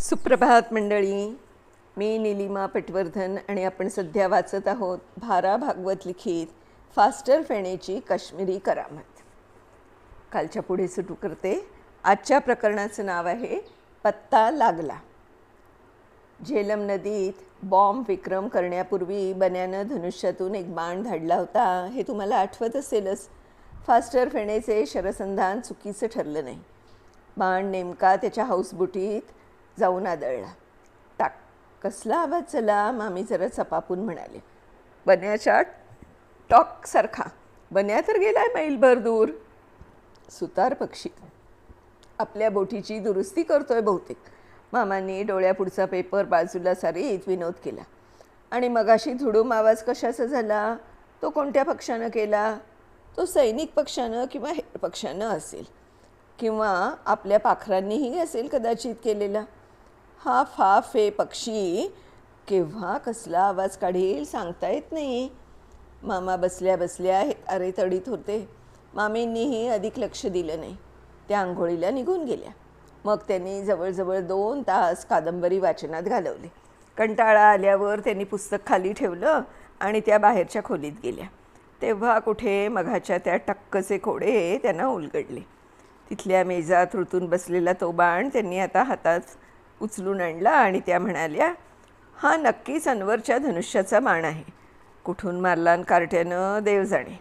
सुप्रभात मंडळी. मी निलिमा पटवर्धन आणि आपण सध्या वाचत आहोत भारा भागवत लिखित फास्टर फेणेची काश्मीरी करामत. कालच्या पुढे सुटू करते. आजच्या प्रकरणाचं नाव आहे पत्ता लागला. झेलम नदीत बॉम्ब विक्रम करण्यापूर्वी बन्यानं धनुष्यातून एक बाण धाडला होता. हे तुम्हाला आठवत असेलच. फास्टर फेणेचे शरसंधान चुकीचं ठरलं नाही. बाण नेमका त्याच्या हाऊसबुटीत जाऊन आदळला. टाक. कसला आवाज चला मामी जरा चपापून म्हणाले. बन्याच्या टॉकसारखा बन्या तर गेलाय मैलभर दूर. सुतार पक्षी. आपल्या बोटीची दुरुस्ती करतोय बहुतेक. मामांनी डोळ्यापुढचा पेपर बाजूला सारीत विनोद केला. आणि मगाशी धुडूम आवाज कशाचा झाला? तो कोणत्या पक्षानं केला? तो सैनिक पक्षानं किंवा हेर पक्षानं असेल. किंवा आपल्या पाखरांनीही असेल कदाचित केलेला. हा फा फे पक्षी केव्हा कसला आवाज काढेल सांगता येत नाही. मामा बसल्या बसल्या हे अरे तडीत होते. मामींनीही अधिक लक्ष दिलं नाही. त्या आंघोळीला निघून गेल्या. मग त्यांनी जवळजवळ दोन तास कादंबरी वाचनात घालवले. कंटाळा आल्यावर त्यांनी पुस्तक खाली ठेवलं आणि त्या बाहेरच्या खोलीत गेल्या. तेव्हा कुठे मघाच्या त्या टक्कचे खोडे त्यांना उलगडले. तिथल्या मेजात ऋतून बसलेला तो बाण त्यांनी आता हातात उचलून आणला आणि त्या म्हणाल्या हा नक्कीच अनवरच्या धनुष्याचा बाण आहे. कुठून मारलान कार्ट्यानं देव जाणे.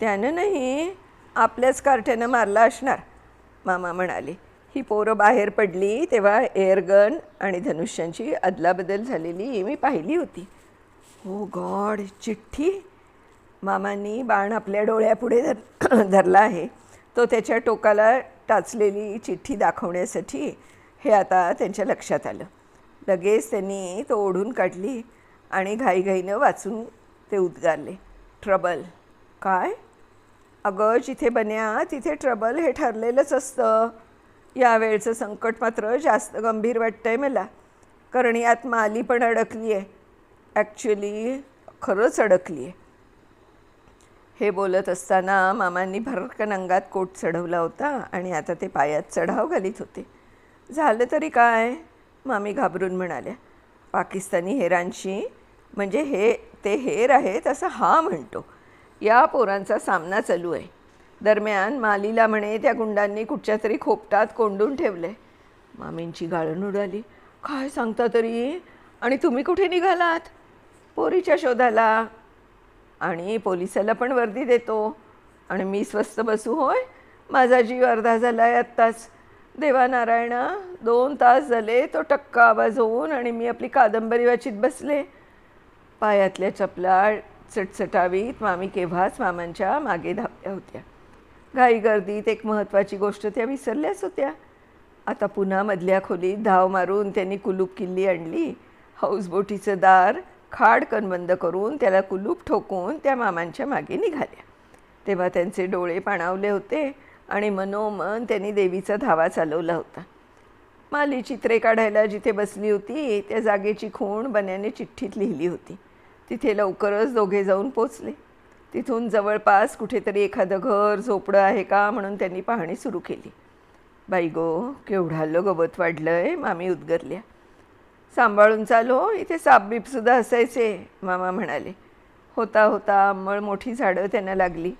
त्यानं नाही आपल्याच कार्ट्यानं मारला असणार. मामा म्हणाले ही पोरं बाहेर पडली तेव्हा एअरगन आणि धनुष्यांची अदलाबदल झालेली मी पाहिली होती. हो गॉड चिठ्ठी? मामांनी बाण आपल्या डोळ्यापुढे धर धरला आहे. तो त्याच्या टोकाला टाचलेली चिठ्ठी दाखवण्यासाठी हे आता त्यांच्या लक्षात आलं. लगेच त्यांनी तो ओढून काढली आणि घाईघाईनं वाचून ते उद्गारले. ट्रबल. काय? अगं जिथे बन्या तिथे ट्रबल हे ठरलेलंच असतं. यावेळचं संकट मात्र जास्त गंभीर वाटतं आहे मला. कारण यात माली पण अडकली आहे ॲक्च्युली खरंच अडकली आहे हे बोलत असताना मामांनी भरकन अंगात कोट चढवला होता आणि आता ते पायात चढाव घालीत होते. झालं तरी काय? मामी घाबरून म्हणाल्या. पाकिस्तानी हेरांशी म्हणजे हे ते हेर आहेत असं हा म्हणतो. या पोरांचा सामना चालू आहे. दरम्यान मालीला म्हणे त्या गुंडांनी कुठच्या तरी खोपटात कोंडून ठेवलं आहे मामींची गाळण उडाली. काय सांगता तरी? आणि तुम्ही कुठे निघालात? पोरीच्या शोधाला. आणि पोलिसाला पण वर्दी देतो. आणि मी स्वस्त बसू होय? माझा जीव अर्धा झाला आहे आत्ताच. देवानारायणा दोन तास झाले तो टक्का आवाज होऊन आणि मी आपली कादंबरी वाचित बसले. पायातल्या चपला चटचटावीत मामी केव्हाच मामांच्या मागे धावल्या होत्या. घाई गर्दीत एक महत्त्वाची गोष्ट त्या विसरल्याच होत्या. आता पुन्हा मधल्या खोलीत धाव मारून त्यांनी कुलूप किल्ली आणली. हाऊसबोटीचं दार खाडकन बंद करून त्याला कुलूप ठोकून त्या मामांच्या मागे निघाल्या. तेव्हा त्यांचे डोळे पाणावले होते. आणि मनोमन त्यांनी देवीचा धावा चालवला होता. माली चित्रे काढायला जिथे बसली होती त्या जागेची खूण बन्याने चिठ्ठीत लिहिली होती. तिथे लवकरच दोघे जाऊन पोचले. तिथून जवळपास कुठेतरी एखादं घर झोपडं आहे का म्हणून त्यांनी पाहणी सुरू केली. बाई गो केवढालं गवत वाढलं आहे मामी उद्गरल्या. सांभाळून चालो इथे सापबीपसुद्धा असायचे मामा म्हणाले. होता होता अंमळ मोठी झाडं त्यांना लागली.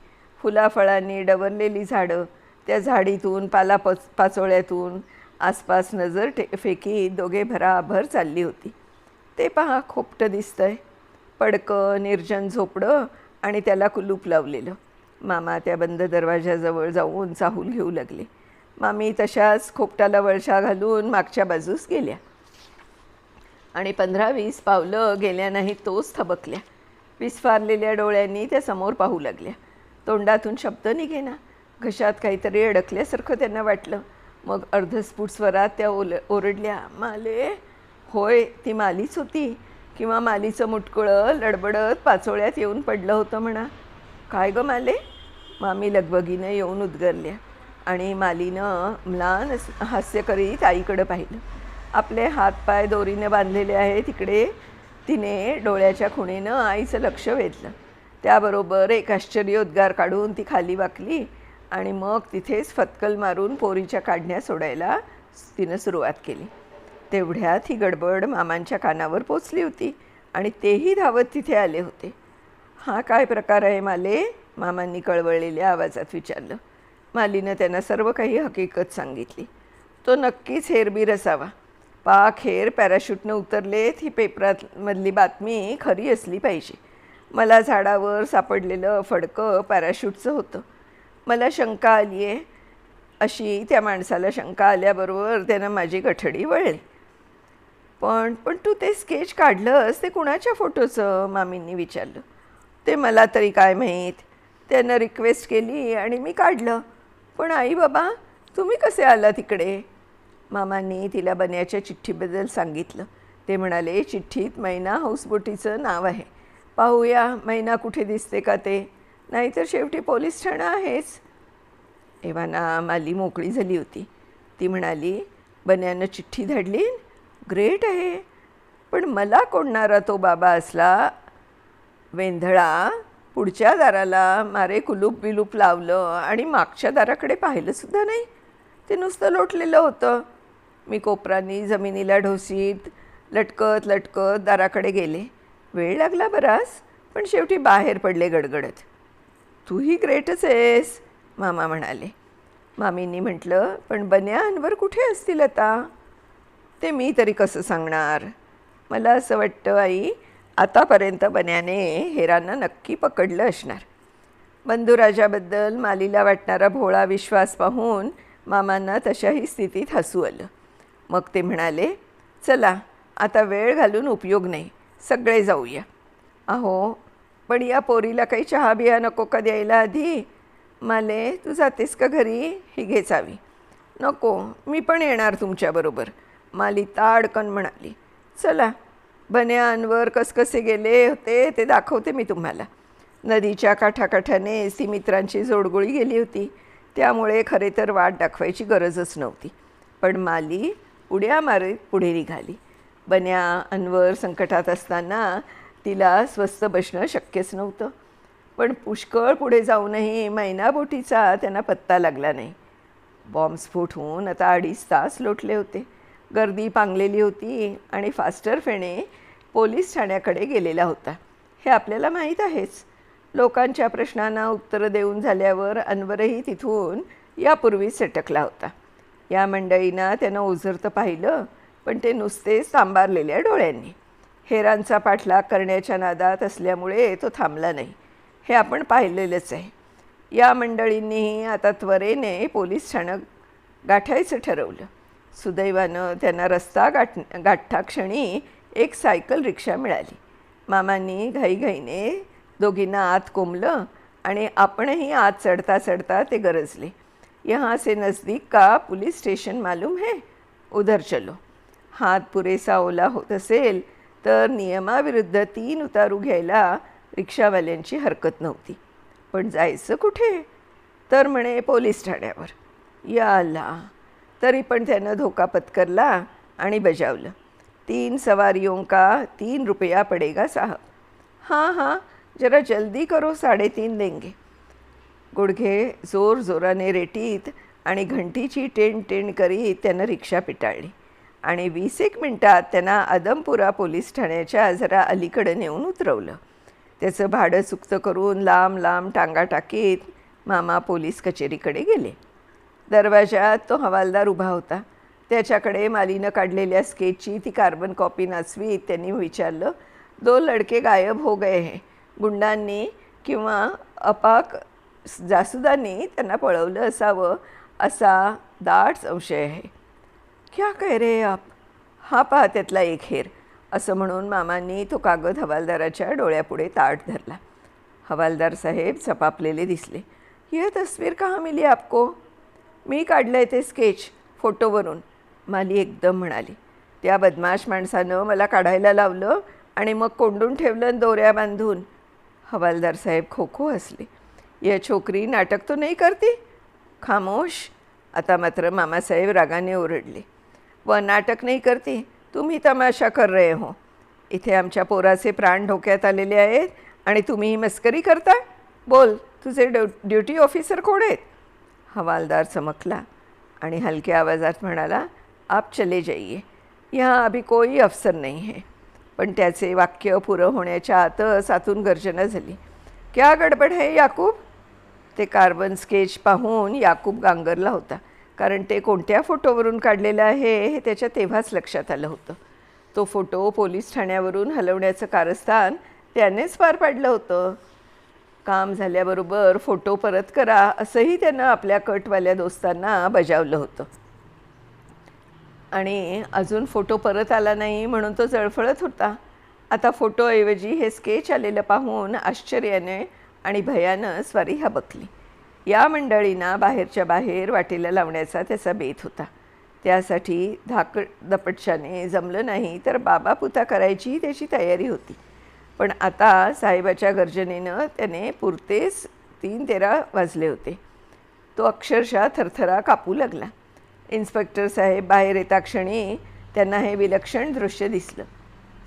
फुलाफळांनी डवरलेली झाडं त्या झाडीतून पाला पच पाचोळ्यातून आसपास नजर टे फेकी दोघे भराभर चालली होती. ते पहा खोपटं दिसतंय. पडकं निर्जन झोपडं आणि त्याला कुलूप लावलेलं. मामा त्या बंद दरवाजाजवळ जाऊन चाहूल घेऊ लागले. मामी तशाच खोपटाला वळशा घालून मागच्या बाजूस गेल्या. आणि पंधरा वीस पावलं गेल्या नाही तोच थबकल्या. विस्फारलेल्या डोळ्यांनी त्या समोर पाहू लागल्या. तोंडातून शब्द निघेना. घशात काहीतरी अडकल्यासारखं त्यांना वाटलं. मग अर्धस्फुट स्वरात त्या ओल ओरडल्या माले होय ती मालीच होती किंवा मालीचं मुटकुळं लडबडत पाचोळ्यात येऊन पडलं होतं म्हणा. काय गं माले? मामी लगबगीनं येऊन उद्गरल्या आणि मालीनं म्लान हास्य करीत आईकडं पाहिलं. आपले हातपाय दोरीने बांधलेले आहे तिकडे. तिने डोळ्याच्या खुणेनं आईचं लक्ष वेधलं. त्याबरोबर एक आश्चर्योद्गार काढून ती खाली वाकली. आणि मग तिथेच फतकल मारून पोरीच्या काढण्या सोडायला तिनं सुरुवात केली. तेवढ्यात ही गडबड मामांच्या कानावर पोचली होती आणि तेही धावत तिथे आले होते. हा काय प्रकार आहे माले? मामांनी कळवळलेल्या आवाजात विचारलं. मालीनं त्यांना सर्व काही हकीकत सांगितली. तो नक्कीच हेरबीर असावा. पाक हेर पॅराशूटनं उतरलेत ही पेपरातमधली बातमी खरी असली पाहिजे. मला झाडावर सापडलेलं फडकं पॅराशूटचं होतं. मला शंका आली आहे. अशी त्या माणसाला शंका आल्याबरोबर त्यानं माझी गठडी वळली. पण पण तू ते स्केच काढलंस ते कुणाच्या फोटोचं मामींनी विचारलं. ते मला तरी काय माहीत? त्यानं रिक्वेस्ट केली आणि मी काढलं. पण आई बाबा तुम्ही कसे आला तिकडे? मामांनी तिला बन्याच्या चिठ्ठीबद्दल सांगितलं. ते म्हणाले चिठ्ठीत मैना हाऊसबोटीचं नाव आहे. पाहूया मैना कुठे दिसते का ते? नाहीतर शेवटी पोलीस ठाणं आहेच. एव्हाना माली मोकळी झाली होती. ती म्हणाली बन्यानं चिठ्ठी धाडली? ग्रेट आहे. पण मला कोणणारा तो बाबा असला? वेंधळा पुढच्या दाराला मारे कुलूप बिलूप लावलं आणि मागच्या दाराकडे पाहिलंसुद्धा नाही. ते नुसतं लोटलेलं होतं. मी कोपरांनी जमिनीला ढोसीत लटकत लटकत दाराकडे गेले. वेळ लागला बराच पण शेवटी बाहेर पडले गडगडत. तूही ग्रेटच आहेस मामा म्हणाले. मामींनी म्हटलं पण बन्या अनवर कुठे असतील आता? ते मी तरी कसं सांगणार? मला असं वाटतं आई आतापर्यंत बन्याने हेरांना नक्की पकडलं असणार. बंधुराजाबद्दल मालीला वाटणारा भोळा विश्वास पाहून मामांना तशाही स्थितीत हसू आलं. मग ते म्हणाले चला आता वेळ घालून उपयोग नाही सगळे जाऊया. अहो पण या पोरीला काही चहा बिया नको का द्यायला आधी? माले तू जातेस का घरी? ही घे चावी नको मी पण येणार तुमच्याबरोबर माली ताडकन म्हणाली. चला बन्या कसकसे गेले होते ते दाखवते मी तुम्हाला. नदीच्या काठाकाठाने सी मित्रांची जोडगोळी गेली होती. त्यामुळे खरे तर वाट दाखवायची गरजच नव्हती. पण माली उड्या मारीत पुढे निघाली. बन्या अनवर संकटात असताना तिला स्वस्त बसणं शक्यच नव्हतं. पण पुष्कळ पुढे जाऊनही मैनाबोटीचा त्यांना पत्ता लागला नाही. बॉम्बस्फोट होऊन आता अडीच तास लोटले होते. गर्दी पांगलेली होती आणि फास्टर फेणे पोलीस ठाण्याकडे गेलेला होता. हे आपल्याला माहीत आहेच. लोकांच्या प्रश्नांना उत्तरं देऊन झाल्यावर अनवरही तिथून यापूर्वीच सटकला होता. या मंडळींना त्यानं ओझरतं पाहिलं पण ते नुसतेच सांबारलेल्या डोळ्यांनी. हेरांचा पाठलाग करण्याच्या नादात असल्यामुळे तो थांबला नाही. हे आपण पाहिलेलंच आहे. या मंडळींनीही आता त्वरेने पोलीस ठाणं गाठायचं ठरवलं. सुदैवानं त्यांना रस्ता गाठ गाठाक्षणी एक सायकल रिक्षा मिळाली. मामांनी घाईघाईने दोघींना आत कोंबलं आणि आपणही आत चढता चढता ते गरजले. यहाँ से नज़दीक का पुलिस स्टेशन मालूम है? उधर चलो. हात पुरेसा ओला होत असेल तर नियमाविरुद्ध तीन उतारू घ्यायला रिक्षावाल्यांची हरकत नव्हती. पण जायचं कुठे? तर म्हणे पोलीस ठाण्यावर. याला. तरी पण त्यानं धोका पत्करला आणि बजावलं. तीन सवारियों का तीन रुपया पडेगा साहब. हां हां जरा जल्दी करो साडेतीन देंगे गुडघे जोर जोराने रेटीत आणि घंटीची टेण टेण करीत त्यानं रिक्षा पिटाळली. आणि वीस एक मिनटात त्यांना आदमपुरा पोलीस ठाण्याच्या जरा अलीकडं नेऊन उतरवलं. त्याचं भाडं चुकतं करून लांब लांब टांगा टाकीत मामा पोलीस कचेरीकडे गेले. दरवाजात तो हवालदार उभा होता. त्याच्याकडे मालीनं काढलेल्या स्केचची ती कार्बन कॉपी नाचवीत त्यांनी विचारलं दो लडके गायब हो गए हे. गुंडांनी किंवा अपाक जासुदांनी त्यांना पळवलं असावं असा दाट संशय आहे. क्या कह रे आप? हा पहा त्यातला एक हेर. असं म्हणून मामांनी तो कागद हवालदाराच्या डोळ्यापुढे ताट धरला. हवालदार साहेब चपापलेले दिसले. ये तस्वीर कहाँ मिली आपको? मी काढलं आहे ते स्केच फोटोवरून माली एकदम म्हणाली. त्या बदमाश माणसानं मला काढायला लावलं आणि मग कोंडून ठेवलं दोऱ्या बांधून. हवालदार साहेब खो खो हसले. या छोकरी नाटक तो नाही करती? खामोश. आता मात्र मामासाहेब रागाने ओरडले. व नाटक नाही करती. तुम्ही तमाशा कर रहे हो. इथे आमच्या पोराचे प्राण धोक्यात आलेले आहेत आणि तुम्ही ही मस्करी करता बोल तुझे ड्यु ड्युटी ऑफिसर कोण आहेत? हवालदार चमकला आणि हलक्या आवाजात म्हणाला आप चले जाइए. यहाँ अभी कोई अफसर नाही है. पण त्याचे वाक्य पुरं होण्याच्या आतच आतून गर्जना झाली. क्या गडबड है याकूब? ते कार्बन स्केच पाहून याकूब गांगरला होता. कारण ते कोणत्या फोटोवरून काढलेलं आहे हे त्याच्या तेव्हाच लक्षात आलं होतं. तो फोटो पोलीस ठाण्यावरून हलवण्याचं कारस्थान त्यानेच पार पाडलं होतं. काम झाल्याबरोबर फोटो परत करा असंही त्यानं आपल्या कटवाल्या दोस्तांना बजावलं होतं. आणि अजून फोटो परत आला नाही म्हणून तो जळफळत होता. आता फोटोऐवजी हे स्केच आलेलं पाहून आश्चर्याने आणि भयानं स्वारी हबकली. या मंडळींना बाहेरच्या बाहेर वाटेला लावण्याचा त्याचा बेत होता. त्यासाठी धाक दपटशाने जमलं नाही तर बाबा पुता करायची त्याची तयारी होती. पण आता साहेबाच्या गर्जनेनं त्याने पुरतेच तीन तेरा वाजले होते. तो अक्षरशः थरथरा कापू लागला. इन्स्पेक्टर साहेब बाहेर येता क्षणी त्यांना हे विलक्षण दृश्य दिसलं.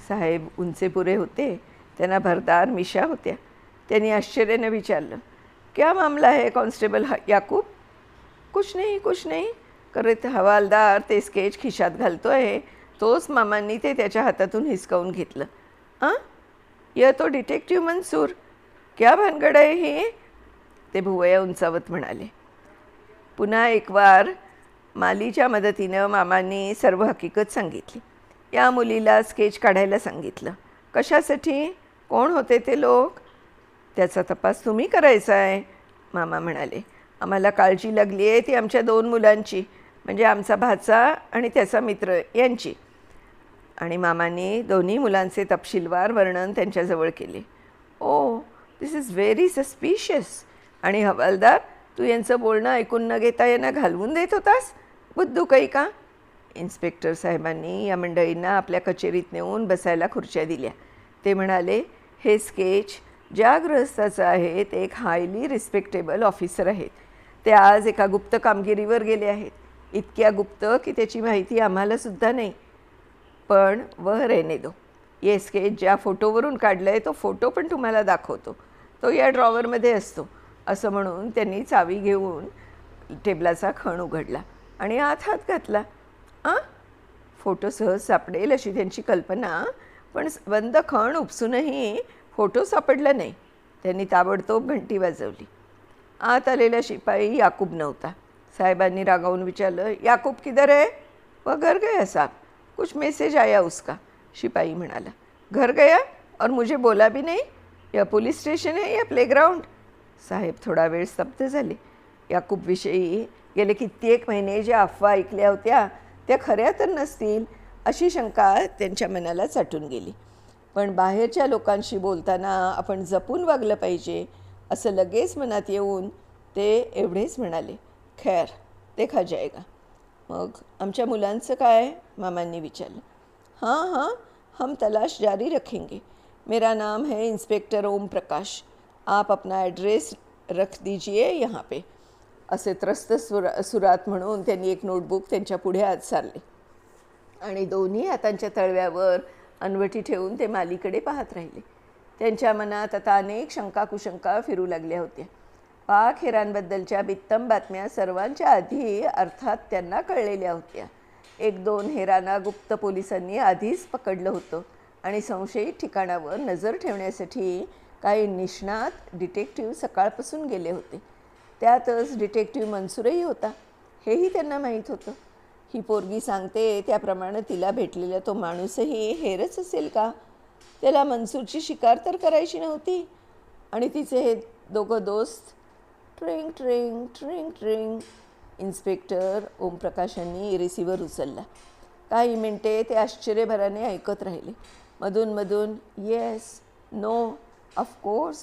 साहेब उंचेपुरे होते त्यांना भरदार मिशा होत्या. त्यांनी आश्चर्यानं विचारलं क्या मामला है कांस्टेबल याकूब? कुछ नहीं कुछ नहीं। करत हवालदार ते स्केच खिशात घालतो आहे तोच मामांनी ते त्याच्या हातातून हिसकावून घेतलं. हां यह तो डिटेक्टिव्ह मनसूर. क्या भानगड आहे हे? ते भुवया उंचावत म्हणाले. पुन्हा एक वार मालीच्या मदतीनं मामांनी सर्व हकीकत सांगितली. या मुलीला स्केच काढायला सांगितलं. कशासाठी? कोण होते ते लोक? त्याचा तपास तुम्ही करायचा आहे मामा म्हणाले. आम्हाला काळजी लागली आहे ती आमच्या दोन मुलांची म्हणजे आमचा भाचा आणि त्याचा मित्र यांची. आणि मामाने दोन्ही मुलांचे तपशीलवार वर्णन त्यांच्याजवळ केले. Oh this is very suspicious आणि हवालदार तू यांचं बोलणं ऐकून न घेता यांना घालवून देत होतास? बुद्धू काही का? इन्स्पेक्टर साहेबांनी या मंडळींना आपल्या कचेरीत नेऊन बसायला खुर्च्या दिल्या. ते म्हणाले हे स्केच ज्या गृहस्थाचं आहे ते एक हायली रिस्पेक्टेबल ऑफिसर आहेत. ते आज एका गुप्त कामगिरीवर गेले आहेत. इतक्या गुप्त की त्याची माहिती आम्हालासुद्धा नाही. पण व रेने दो. ये स्केच ज्या फोटोवरून काढलं आहे तो फोटो पण तुम्हाला दाखवतो. तो या ड्रॉवरमध्ये असतो. असं म्हणून त्यांनी चावी घेऊन टेबलाचा खण उघडला आणि आत हात घातला. आ? फोटो सहज सापडेल अशी त्यांची कल्पना पण बंद खण उपसूनही फोटो सापडला नाही. त्यांनी ताबडतोब घंटी वाजवली. आत आलेला शिपाई याकूब नव्हता. साहेबांनी रागावून विचारलं याकूब किधर आहे? वह घर गया साहब. कुछ मैसेज आया उसका. शिपाई म्हणाला घर गया? और मुझे बोला भी नहीं? या पोलीस स्टेशन आहे या प्लेग्राउंड साहेब थोडा वेळ स्तब्ध झाले. याकूबविषयी गेले कित्येक महिने ज्या अफवा ऐकल्या होत्या त्या खऱ्या तर नसतील अशी शंका त्यांच्या मनाला चाटून गेली. पण बाहेरच्या लोकांशी बोलताना आपण जपून वागलं पाहिजे असं लगेच मनात येऊन ते एवढेच म्हणाले खैर देखा जायगा मग आमच्या मुलांचं काय? मामांनी विचारलं. हां हां हम तलाश जारी रखेंगे. मेरा नाम है इंस्पेक्टर ओम प्रकाश आप अपना ॲड्रेस रख दीजिए यहाँ पे. असे त्रस्त सुरा सुरात म्हणून त्यांनी एक नोटबुक त्यांच्या पुढे आत सारले. आणि दोन्ही हातांच्या तळव्यावर अनवटी ठेवून ते मालीकडे पाहत राहिले. त्यांच्या मनात आता अनेक शंका कुशंका फिरू लागल्या होत्या. पाक हेरांबद्दलच्या बित्तम बातम्या सर्वांच्या आधी अर्थात त्यांना कळलेल्या होत्या. एक दोन हेरांना गुप्त पोलिसांनी आधीच पकडलं होतं आणि संशयित ठिकाणावर नजर ठेवण्यासाठी काही निष्णात डिटेक्टिव्ह सकाळपासून गेले होते. त्यातच डिटेक्टिव्ह मनसुरही होता. हेही त्यांना माहीत होतं. ही पोरगी सांगते त्याप्रमाणे तिला भेटलेला तो माणूसही हेरच असेल का? त्याला मनसूरची शिकार तर करायची नव्हती. आणि तिचे हे दोघं दोस्त ट्रिंग ट्रिंग ट्रिंग ट्रिंग. इन्स्पेक्टर ओमप्रकाशांनी रिसिव्हर उचलला. काही मिनटे ते आश्चर्यभराने ऐकत राहिले. मधूनमधून येस नो ऑफकोर्स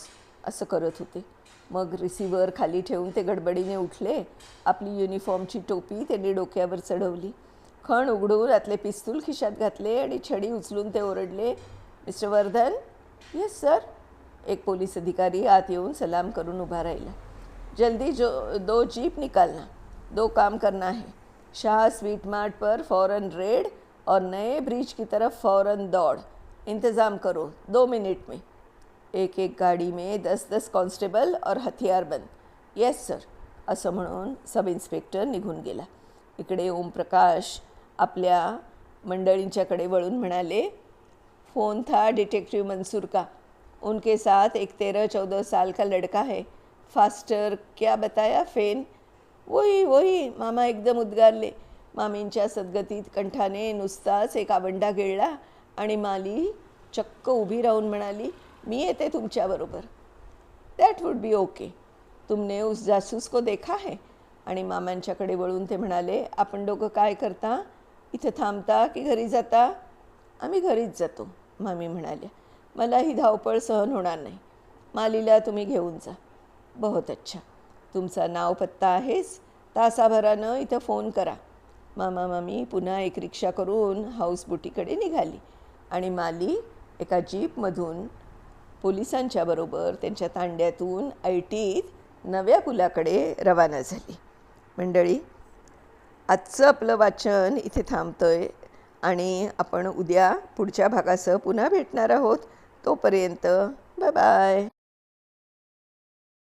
असं करत होते. मग रिसिव्हर खाली ठेवून ते गडबडीने उठले. आपली युनिफॉर्मची टोपी त्यांनी डोक्यावर चढवली. खण उघडून आतले पिस्तूल खिशात घातले आणि छडी उचलून ते ओरडले मिस्टर वर्धन? येस सर एक पोलीस अधिकारी आत येऊन सलाम करून उभा राहिला. जल्दी जो दो जीप निकालना. दो काम करना है. शाह स्वीट मार्ट पर फ़ौरन रेड और नए ब्रिज की तरफ फ़ौरन दौड़. इंतज़ाम करो. दो मिनट में. एक एक गाडी में दस दस कॉन्स्टेबल और हथियारबंद येस सर असं म्हणून सब इन्स्पेक्टर निघून गेला. इकडे ओमप्रकाश आपल्या मंडळींच्याकडे वळून म्हणाले फोन था डिटेक्टिव मंसूर का? उनके साथ एक तेरह चौदह साल का लड़का है। फास्टर क्या बताया फेन? वही वही मामा एकदम उद्गारले मामींच्या सद्गतीत कंठाने नुसताच एक आवंडा गिळला आणि माली चक्क उभी राहून म्हणाली मी येते तुमच्याबरोबर. दॅट वुड बी ओके तुमने उस जासूस को देखा है? आणि मामांच्याकडे वळून ते म्हणाले आपण दोघं काय करता? इथं थांबता की घरी जाता? आम्ही घरीच जातो मामी म्हणाल्या. मला ही धावपळ सहन होणार नाही. मालीला तुम्ही घेऊन जा. बहुत अच्छा. तुमचा नाव पत्ता आहेच तासाभरानं इथं फोन करा. मामा मामी पुन्हा एक रिक्षा करून हाऊसबोटीकडे निघाली. आणि माली एका जीपमधून पोलिसांच्या बरोबर त्यांच्या तांड्यातून ऐटीत नव्या पुलाकडे रवाना झाली. मंडळी आजचं आपलं वाचन इथे थांबतं आहे आणि आपण उद्या पुढच्या भागासह पुन्हा भेटणार आहोत. तोपर्यंत बाय बाय